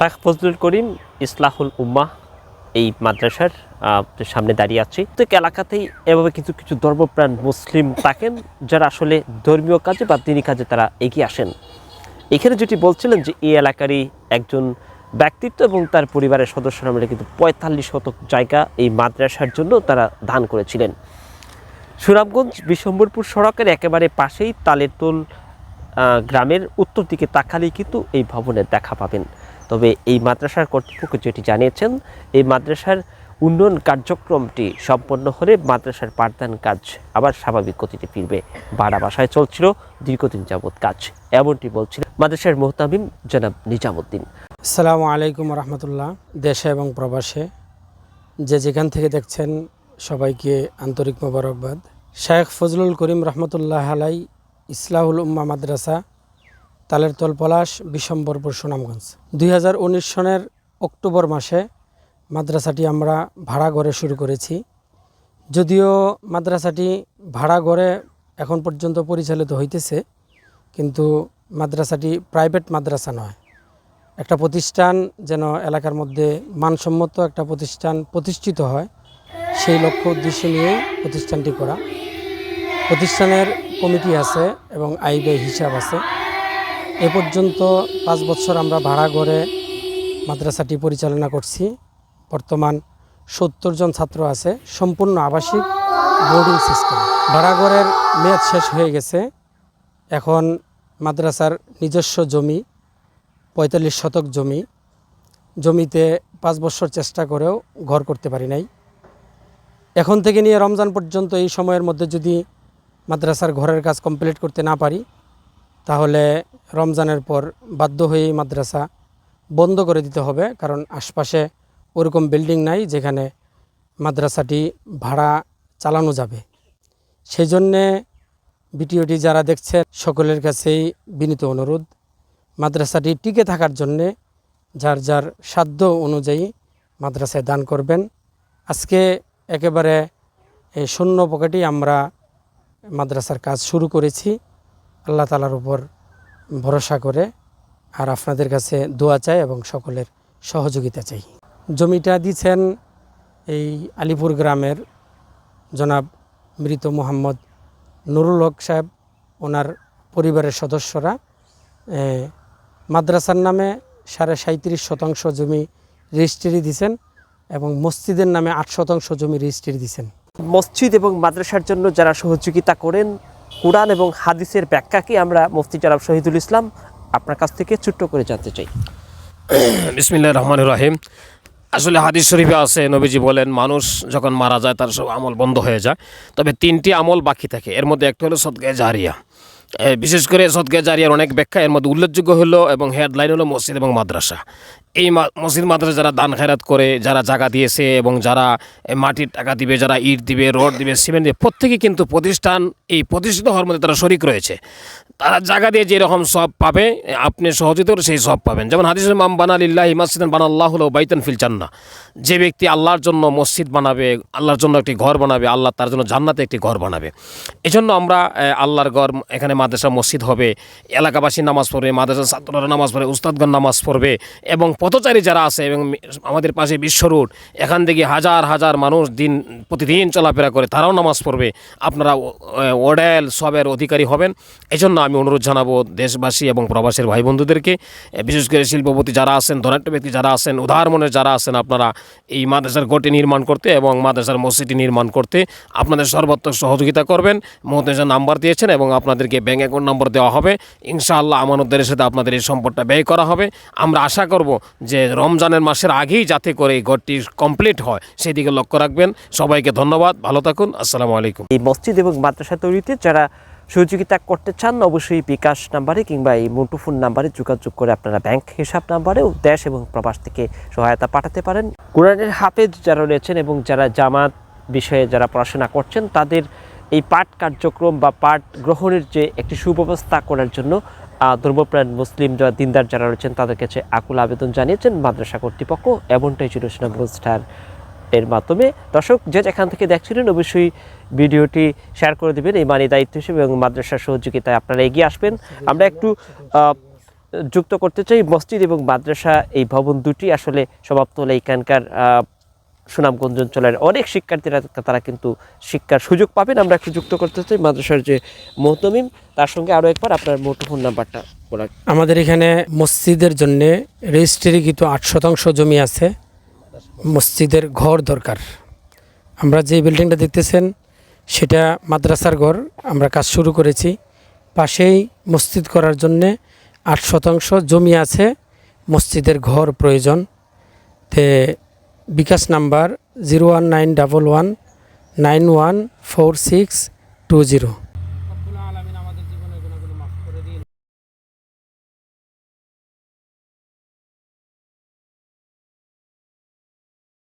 শাহ ফজলুল করিম ইসলাহুল উম্মাহ এই মাদ্রাসার সামনে দাঁড়িয়ে আছি। প্রত্যেক এলাকাতেই এভাবে কিছু কিছু ধর্মপ্রাণ মুসলিম থাকেন যারা আসলে ধর্মীয় কাজে বা দিনী কাজে তারা এগিয়ে আসেন। এখানে যেটি বলছিলেন যে এই এলাকারই একজন ব্যক্তিত্ব এবং তার পরিবারের সদস্যরা মিলে কিন্তু পঁয়তাল্লিশ শতক জায়গা এই মাদ্রাসার জন্য তারা দান করেছিলেন। সুনামগঞ্জ বিশম্বরপুর সড়কের একেবারে পাশেই তালেরতোল গ্রামের উত্তর দিকে তাকালেই কিন্তু এই ভবনের দেখা পাবেন। তবে এই মাদ্রাসার কর্তৃপক্ষ যেটি জানিয়েছেন, এই মাদ্রাসার উন্নয়ন কার্যক্রমটি সম্পন্ন হলে মাদ্রাসার পাঠদান কাজ আবার স্বাভাবিক গতিতে ফিরবে। বাড়া বাসায় চলছিল দীর্ঘদিন যাবৎ কাজ। এমনটি বলছিলেন মাদ্রাসার মোহতামিম জনাব নিজামুদ্দিন। আসসালামু আলাইকুম রহমতুল্লাহ। দেশে এবং প্রবাসে যে যেখান থেকে দেখছেন সবাইকে আন্তরিক মোবারকবাদ। শেখ ফজলুল করিম রহমতুল্লাহ আলাই ইসলাহুল উম্মা মাদ্রাসা তালের তল পলাশ, বিশম্বরপুর, সুনামগঞ্জ। দুই হাজার উনিশ সনের অক্টোবর মাসে মাদ্রাসাটি আমরা ভাড়া ঘরে শুরু করেছি। যদিও মাদ্রাসাটি ভাড়া ঘরে এখন পর্যন্ত পরিচালিত হইতেছে, কিন্তু মাদ্রাসাটি প্রাইভেট মাদ্রাসা নয়। একটা প্রতিষ্ঠান যেন এলাকার মধ্যে মানসম্মত একটা প্রতিষ্ঠান প্রতিষ্ঠিত হয়, সেই লক্ষ্য উদ্দেশ্য নিয়েই প্রতিষ্ঠানটি করা। প্রতিষ্ঠানের কমিটি আছে এবং আইবে হিসাব আছে। এ পর্যন্ত পাঁচ বছর আমরা ভাড়া ঘরে মাদ্রাসাটি পরিচালনা করছি। বর্তমান সত্তর জন ছাত্র আছে, সম্পূর্ণ আবাসিক বোর্ডিং সিস্টেম। ভাড়া ঘরের মেয়াদ শেষ হয়ে গেছে। এখন মাদ্রাসার নিজস্ব জমি, পঁয়তাল্লিশ শতক জমি। জমিতে পাঁচ বছর চেষ্টা করেও ঘর করতে পারি নাই। এখন থেকে নিয়ে রমজান পর্যন্ত এই সময়ের মধ্যে যদি মাদ্রাসার ঘরের কাজ কমপ্লিট করতে না পারি তাহলে রমজানের পর বাধ্য হয়েই মাদ্রাসা বন্ধ করে দিতে হবে, কারণ আশপাশে ওরকম বিল্ডিং নাই যেখানে মাদ্রাসাটি ভাড়া চালানো যাবে। সেই জন্যে ভিডিওটি যারা দেখছেন, সকলের কাছেই বিনীত অনুরোধ, মাদ্রাসাটি টিকে থাকার জন্যে যার যার সাধ্য অনুযায়ী মাদ্রাসায় দান করবেন। আজকে একেবারে শূন্য পকেটেই আমরা মাদ্রাসার কাজ শুরু করেছি। আল্লাহ তালার উপর ভরসা করে আর আপনাদের কাছে দোয়া চাই এবং সকলের সহযোগিতা চাই। জমিটা দিচ্ছেন এই আলিপুর গ্রামের জনাব মৃত মোহাম্মদ নুরুল হক সাহেব। ওনার পরিবারের সদস্যরা মাদ্রাসার নামে সাড়ে সাঁত্রিশ শতাংশ জমি রেজিস্ট্রি দিছেন এবং মসজিদের নামে আট শতাংশ জমি রেজিস্ট্রি দিছেন মসজিদ এবং মাদ্রাসার জন্য যারা সহযোগিতা করেন কোরআন এবং হাদিসের ব্যাখ্যা কি আমরা মুফতি জনাব শহীদুল ইসলাম আপনার কাছ থেকে ছোট্ট করে জানতে চাই। বিসমিল্লাহ রহমান রহিম। আসলে হাদিস শরীফে আছে, নবীজি বলেন, মানুষ যখন মারা যায়, তার সব আমল বন্ধ হয়ে যায়। তবে তিনটি আমল বাকি থাকে। এর মধ্যে একটা হলো সদগায় জারিয়া। বিশেষ করে সদগায় জারিয়ার অনেক ব্যাখ্যা। এর মধ্যে উল্লেখযোগ্য হলো এবং হেডলাইন হলো মসজিদ এবং মাদ্রাসা। এই মসজিদ মাদ্রাসা যারা দান খেরাত করে, যারা জায়গা দিয়েছে এবং যারা মাটির টাকা দিবে, যারা ইট দিবে, রড দিবে, সিমেন্ট দিবে, প্রত্যেকে কিন্তু প্রতিষ্ঠান, এই প্রতিষ্ঠিত হওয়ার মধ্যে তারা শরিক রয়েছে। তারা জায়গা দিয়ে যেরকম সব পাবে আপনি সহযোগিতা করে সেই সব পাবেন। যেমন হাদিসের মাম বানালিল্লাহ মাসজিদ বানা আল্লাহ হলো বাইতান ফিল জান্না যে ব্যক্তি আল্লাহর জন্য মসজিদ বানাবে, আল্লাহর জন্য একটি ঘর বানাবে, আল্লাহ তার জন্য জান্নাতে একটি ঘর বানাবে। এই জন্য আমরা আল্লাহর ঘর, এখানে মাদ্রাসা মসজিদ হবে। এলাকাবাসী নামাজ পড়বে মাদ্রাসা ছাত্ররা নামাজ পড়বে উস্তাদগণ নামাজ পড়বে এবং পথচারী যারা আছে এবং আমাদের পাশে বিশ্ব রোড এখান থেকে হাজার হাজার মানুষ দিন, প্রতিদিন চলাফেরা করে, তারাও নামাজ পড়বে। আপনারা ওডেল সবের অধিকারী হবেন। এই জন্য আমি অনুরোধ জানাব দেশবাসী এবং প্রবাসের ভাই বন্ধুদেরকে বিশেষ করে শিল্পপতি যারা আছেন ধনাট্য ব্যক্তি যারা আছেন, উদার মনের যারা আছেন, আপনারা এই মাদ্রাসার গোটি নির্মাণ করতে এবং মাদ্রাসার মসজিদটি নির্মাণ করতে আপনাদের সর্বাত্মক সহযোগিতা করবেন। মহাদেশার নাম্বার দিয়েছেন এবং আপনাদেরকে ব্যাঙ্ক অ্যাকাউন্ট নম্বর দেওয়া হবে। ইনশাআল্লাহ আমানতদের সাথে আপনাদের এই সম্পদটা ব্যয় করা হবে। আমরা আশা করব যে রমজানের মাসের আগেই যাতে করে এই ঘরটি কমপ্লিট হয়, সেদিকে লক্ষ্য রাখবেন। সবাইকে ধন্যবাদ, ভালো থাকুন, আসসালামু আলাইকুম। এই মসজিদ এবং মাদ্রাসা তৈরিতে যারা সহযোগিতা করতে চান, অবশ্যই বিকাশ নাম্বারে কিংবা এই মুঠোফোন নাম্বারে যোগাযোগ করে আপনারা ব্যাংক হিসাব নাম্বারেও দেশ এবং প্রবাস থেকে সহায়তা পাঠাতে পারেন। কোরআনের হাফেজ যারা রয়েছেন এবং যারা জামাত বিষয়ে যারা পড়াশোনা করছেন, তাদের এই পাঠ কার্যক্রম বা পাঠ গ্রহণের যে একটি সুব্যবস্থা করার জন্য ধর্মপ্রাণ মুসলিম যারা দিনদার যারা রয়েছেন, তাদের কাছে আকুল আবেদন জানিয়েছেন মাদ্রাসা কর্তৃপক্ষ, এমনটাই ছিল সুনামগঞ্জ স্টার এর মাধ্যমে। দর্শক, যে যেখান থেকে দেখছিলেন, অবশ্যই ভিডিওটি শেয়ার করে দেবেন। এই মানে দায়িত্ব হিসেবে এবং মাদ্রাসার সহযোগিতায় আপনারা এগিয়ে আসবেন। আমরা একটু যুক্ত করতে চাই। মসজিদ এবং মাদ্রাসা এই ভবন দুটি আসলে সমাপ্ত হলে। এখানকার সুনামগঞ্জ অঞ্চলের অনেক শিক্ষার্থীরা তারা কিন্তু শিক্ষার সুযোগ পাবেন। আমরা একটু যুক্ত করতে চাই মাদ্রাসার যে মোহতমিম, তার সঙ্গে আরও একবার আপনার মুঠোফোন নাম্বারটা বলা আমাদের এখানে মসজিদের জন্য রেজিস্ট্রিকৃত আট শতাংশ জমি আছে। মসজিদের ঘর দরকার। আমরা যে বিল্ডিংটা দেখতেছেন, সেটা মাদ্রাসার ঘর। আমরা কাজ শুরু করেছি। পাশেই মসজিদ করার জন্যে আট শতাংশ জমি আছে। মসজিদের ঘর প্রয়োজন। তে bKash number zero one nine double one nine one four six two zero.